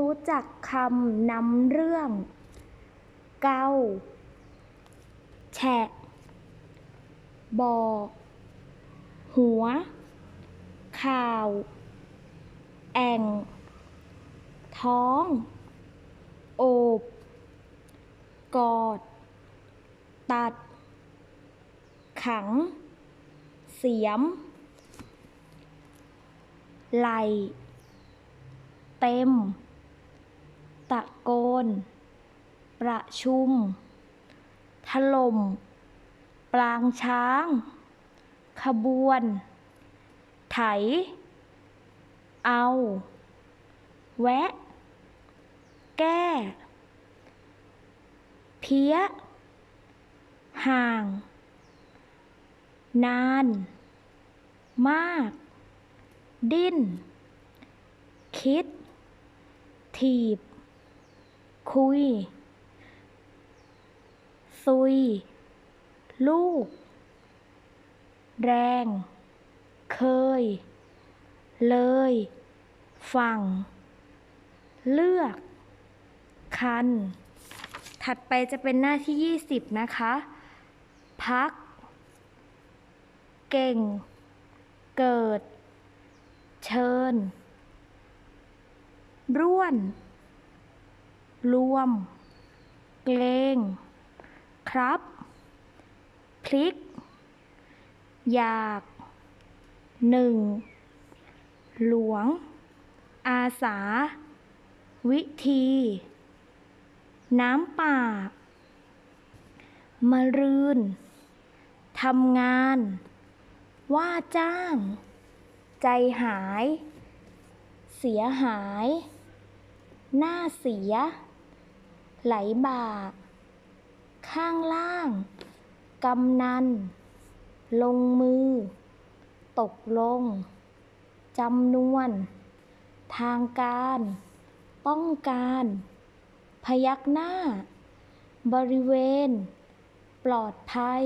รู้จักคำนำเรื่อง เกาแฉะบอกหัว ข่าว แอ่ง ท้อง โอบ กอด ตัด ขัง เสียม ไหล เต็ม ตะโกน ประชุม ถล่ม ปลางช้าง ขบวน ไถ เอา แวะ แก้ เพี้ย ห่าง นาน มาก ดิ้น คิดถีบ คุย ซุย ลูก แรง เคย เลย ฝั่ง เลือก คัน ถัดไปจะเป็นหน้าที่ 20 นะคะ พัก เก่ง เกิด เชิญ ร่วน รวม เกรง ครับ พลิก อยาก หนึ่ง หลวง อาสา วิธี น้ำป่ามะรืน ทำงาน ว่าจ้าง ใจหาย เสียหาย หน้าเสีย ไหลบ่า ข้างล่าง กำนัน ลงมือ ตกลง จำนวน ทางการ ป้องกัน พยักหน้า บริเวณ ปลอดภัย